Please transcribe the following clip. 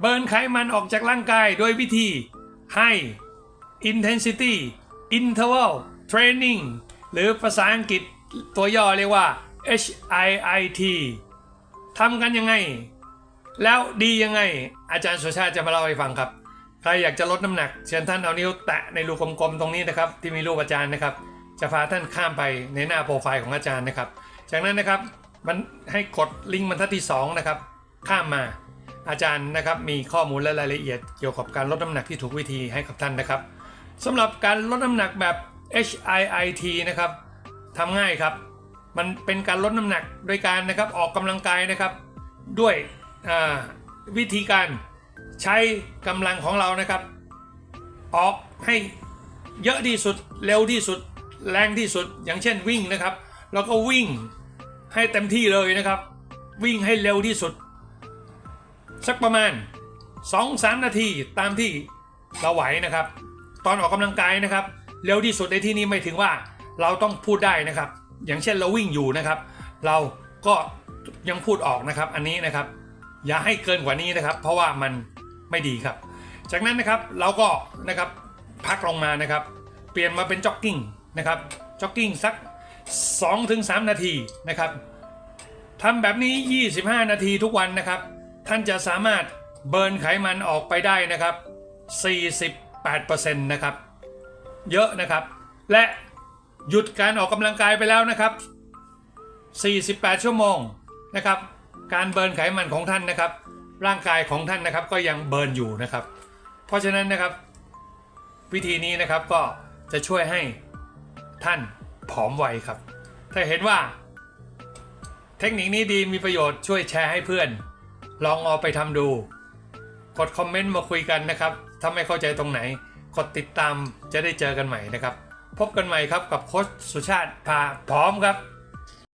เบิร์นไขมันออกจากร่างกายโดยวิธี High Intensity Interval Training หรือภาษาอังกฤษตัวย่อเรียกว่า HIIT ทำกันยังไง แล้วดียังไง อาจารย์สุชาติจะมาเล่าให้ฟังครับ ใครอยากจะลดน้ำหนัก เชิญท่านเอานิ้วแตะในรูกลมๆตรงนี้นะครับ ที่มีรูปอาจารย์นะครับ จะพาท่านข้ามไปในหน้าโปรไฟล์ของอาจารย์นะครับ จากนั้นนะครับมันให้กดลิงก์บรรทัดที่2นะครับข้ามมา อาจารย์นะครับมีข้อมูลและรายละเอียดเกี่ยวกับการลดน้ำหนักที่ถูกวิธีให้กับท่านนะครับสำหรับการลดน้ำหนักแบบ HIIT นะครับทำง่ายครับ มันเป็นการลดน้ำหนักโดยการนะครับออกกำลังกายนะครับ ด้วยวิธีการใช้กำลังของเรานะครับ ออกให้เยอะที่สุดเร็วที่สุด แรงที่สุด อย่างเช่นวิ่งนะครับ แล้วก็วิ่งให้เต็มที่เลยนะครับ วิ่งให้เร็วที่สุด สักประมาณ 2-3 นาทีตามที่เราไหวนะครับ ตอนออกกำลังกายนะครับ เร็วที่สุดในที่นี้ไม่ถึงว่าเราต้องพูดได้นะครับ อย่างเช่นเราวิ่งอยู่นะครับ เราก็ยังพูดออกนะครับอันนี้นะครับ อย่าให้เกินกว่านี้นะครับ เพราะว่ามันไม่ดีครับ จากนั้นนะครับเราก็นะครับพักลงมานะครับ เปลี่ยนมาเป็นจ็อกกิ้งนะครับจ็อกกิ้งสัก 2-3 นาทีนะครับทำแบบนี้ 25 นาทีทุกวันนะครับ ท่านจะสามารถเบิร์นไขมันออกไปได้นะครับ 48%นะครับ เยอะนะครับ และหยุดการออกกำลังกายไปแล้วนะครับ 48 ชั่วโมงนะครับ การเบิร์นไขมันของท่านนะครับ ร่างกายของท่านนะครับก็ยังเบิร์นอยู่นะครับ เพราะฉะนั้นนะครับ วิธีนี้นะครับก็จะช่วยให้ท่านผอมไวครับ ถ้าเห็นว่า เทคนิคนี้ดีมีประโยชน์ช่วยแชร์ให้เพื่อน ลองเอาไปทำดู กดคอมเมนต์มาคุยกันนะครับ ถ้าไม่เข้าใจตรงไหน กดติดตามจะได้เจอกันใหม่นะครับ พบกันใหม่ครับกับโค้ชสุชาติพาพร้อมครับ